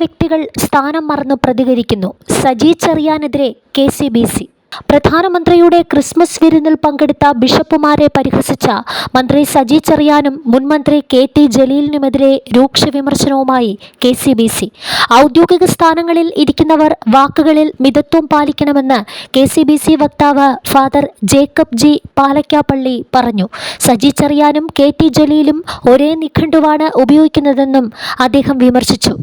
വ്യക്തികൾ സ്ഥാനം മറന്ന് പ്രതികരിക്കുന്നു. സജി ചെറിയാനെതിരെ കെ സി ബി സി. പ്രധാനമന്ത്രിയുടെ ക്രിസ്മസ് വിരുന്നിൽ പങ്കെടുത്ത ബിഷപ്പുമാരെ പരിഹസിച്ച മന്ത്രി സജി ചെറിയാനും മുൻമന്ത്രി കെ ടി ജലീലിനുമെതിരെ രൂക്ഷ വിമർശനവുമായി കെ സി ബി സി. ഔദ്യോഗിക സ്ഥാനങ്ങളിൽ ഇരിക്കുന്നവർ വാക്കുകളിൽ മിതത്വം പാലിക്കണമെന്ന് കെ സി ബി സി വക്താവ് ഫാദർ ജേക്കബ് ജി പാലക്കാപ്പള്ളി പറഞ്ഞു. സജി ചെറിയാനും കെ ടി ജലീലും ഒരേ നിഘണ്ടുവാണ് ഉപയോഗിക്കുന്നതെന്നും അദ്ദേഹം വിമർശിച്ചു.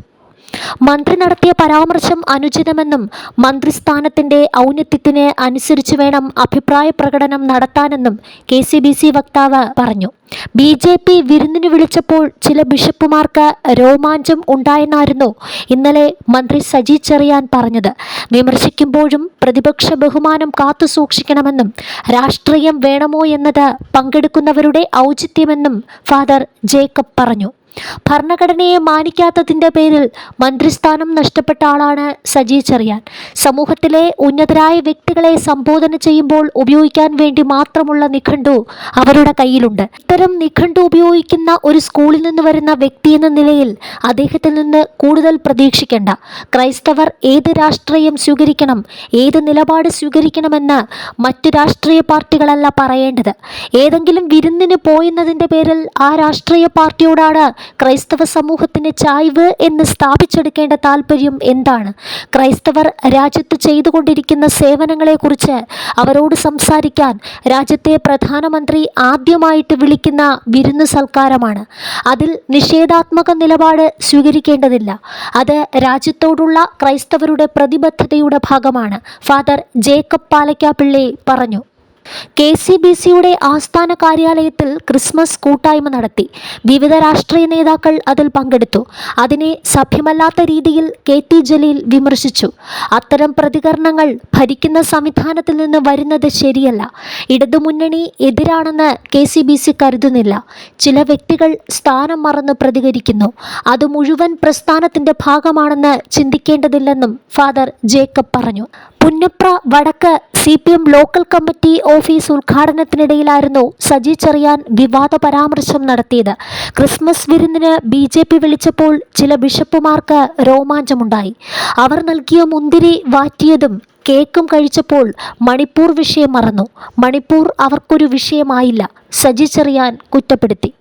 മന്ത്രി നടത്തിയ പരാമർശം അനുചിതമെന്നും മന്ത്രിസ്ഥാനത്തിന്റെ ഔന്നത്യത്തിന് അനുസരിച്ച് വേണം അഭിപ്രായ പ്രകടനം നടത്താനെന്നും കെ സി ബി സി വക്താവ് പറഞ്ഞു. ബി ജെ പി വിരുന്നിന് വിളിച്ചപ്പോൾ ചില ബിഷപ്പുമാർക്ക് രോമാഞ്ചം ഉണ്ടായെന്നായിരുന്നു ഇന്നലെ മന്ത്രി സജി ചെറിയാൻ പറഞ്ഞത്. വിമർശിക്കുമ്പോഴും പ്രതിപക്ഷ ബഹുമാനം കാത്തു സൂക്ഷിക്കണമെന്നും രാഷ്ട്രീയം വേണമോ എന്നത് പങ്കെടുക്കുന്നവരുടെ ഔചിത്യമെന്നും ഫാദർ ജേക്കബ് പറഞ്ഞു. ഭരണഘടനയെ മാനിക്കാത്തതിന്റെ പേരിൽ മന്ത്രിസ്ഥാനം നഷ്ടപ്പെട്ട ആളാണ് സജി ചെറിയാൻ. സമൂഹത്തിലെ ഉന്നതരായ വ്യക്തികളെ സംബോധന ചെയ്യുമ്പോൾ ഉപയോഗിക്കാൻ വേണ്ടി മാത്രമുള്ള നിഘണ്ടു അവരുടെ കയ്യിലുണ്ട്. ഇത്തരം നിഘണ്ടു ഉപയോഗിക്കുന്ന ഒരു സ്കൂളിൽ നിന്ന് വരുന്ന വ്യക്തി എന്ന നിലയിൽ അദ്ദേഹത്തിൽ നിന്ന് കൂടുതൽ പ്രതീക്ഷിക്കേണ്ട. ക്രൈസ്തവർ ഏത് രാഷ്ട്രീയം സ്വീകരിക്കണം ഏത് നിലപാട് സ്വീകരിക്കണമെന്ന് മറ്റു രാഷ്ട്രീയ പാർട്ടികളല്ല പറയേണ്ടത്. ഏതെങ്കിലും വിരുന്നിന് പോയെന്നതിന്റെ പേരിൽ ആ രാഷ്ട്രീയ പാർട്ടിയോടാണ് ക്രൈസ്തവ സമൂഹത്തിന് ചായ്വ് എന്ന് സ്ഥാപിച്ചെടുക്കേണ്ട താല്പര്യം എന്താണ്? ക്രൈസ്തവർ രാജ്യത്ത് ചെയ്തുകൊണ്ടിരിക്കുന്ന സേവനങ്ങളെക്കുറിച്ച് അവരോട് സംസാരിക്കാൻ രാജ്യത്തെ പ്രധാനമന്ത്രി ആദ്യമായിട്ട് വിളിക്കുന്ന വിരുന്ന് സൽക്കാരമാണ്. അതിൽ നിഷേധാത്മക നിലപാട് സ്വീകരിക്കേണ്ടതില്ല. അത് രാജ്യത്തോടുള്ള ക്രൈസ്തവരുടെ പ്രതിബദ്ധതയുടെ ഭാഗമാണ്. ഫാദർ ജേക്കബ് പാലയ്ക്കാപ്പിള്ളി പറഞ്ഞു. കെ സി ബി സിയുടെ ആസ്ഥാന കാര്യാലയത്തിൽ ക്രിസ്മസ് കൂട്ടായ്മ നടത്തി. വിവിധ രാഷ്ട്രീയ നേതാക്കൾ അതിൽ പങ്കെടുത്തു. അതിനെ സഭ്യമല്ലാത്ത രീതിയിൽ കെ ടി ജലീൽ വിമർശിച്ചു. അത്തരം പ്രതികരണങ്ങൾ ഭരിക്കുന്ന സംവിധാനത്തിൽ നിന്ന് വരുന്നത് ശരിയല്ല. ഇടതുമുന്നണി എതിരാണെന്ന് കെ സി ബി സി കരുതുന്നില്ല. ചില വ്യക്തികൾ സ്ഥാനം മറന്ന് പ്രതികരിക്കുന്നു. അത് മുഴുവൻ പ്രസ്ഥാനത്തിന്റെ ഭാഗമാണെന്ന് ചിന്തിക്കേണ്ടതില്ലെന്നും ഫാദർ ജേക്കബ് പറഞ്ഞു. പുന്നപ്ര വടക്ക് C P M local committee office ഉദ്ഘാടനത്തിനിടയിലായിരുന്നു Saji Cherian വിവാദ പരാമർശം നടത്തിയത്. ക്രിസ്മസ് വിരുന്നിന് ബി ജെ പി വിളിച്ചപ്പോൾ ചില ബിഷപ്പുമാർക്ക് രോമാഞ്ചമുണ്ടായി. അവർ നൽകിയ മുന്തിരി വാറ്റിയതും കേക്കും കഴിച്ചപ്പോൾ മണിപ്പൂർ വിഷയം മറന്നു. മണിപ്പൂർ അവർക്കൊരു വിഷയമായില്ല സജി ചെറിയാൻ കുറ്റപ്പെടുത്തി.